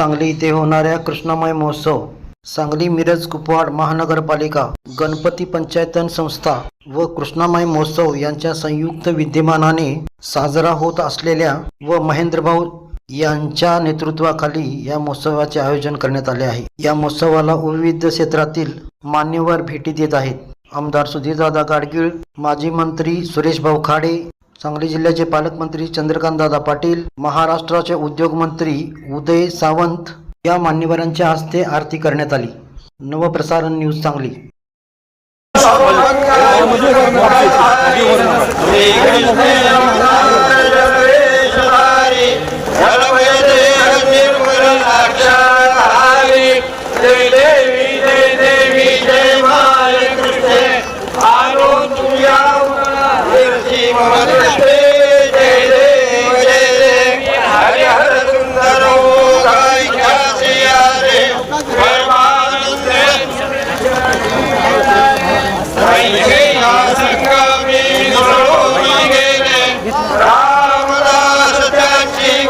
सांगली इथे होणाऱ्या कृष्णमय महोत्सव सांगली मिरज कुपवाड महानगरपालिका गणपती पंचायतन संस्था व कृष्णामाई महोत्सव यांच्या संयुक्त विद्यमानाने साजरा होत असलेल्या व महेंद्रभाऊ यांच्या नेतृत्वाखाली या महोत्सवाचे आयोजन करण्यात आले आहे. या महोत्सवाला विविध क्षेत्रातील मान्यवर भेटी देत आहेत. आमदार सुधीरदादा गाडगीळ माजी मंत्री सुरेश भाऊ खाडे सांगली जिल्ह्याचे पालकमंत्री चंद्रकांतदादा पाटील महाराष्ट्राचे उद्योगमंत्री उदय सावंत या मान्यवरांच्या हस्ते आरती करण्यात आली. नवप्रसारण न्यूज सांगली. त्याची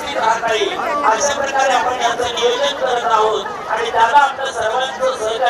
अशा प्रकारे आपण याचं नियोजन करत आहोत. आणि त्याला आपलं सर्वांचं सहकार्य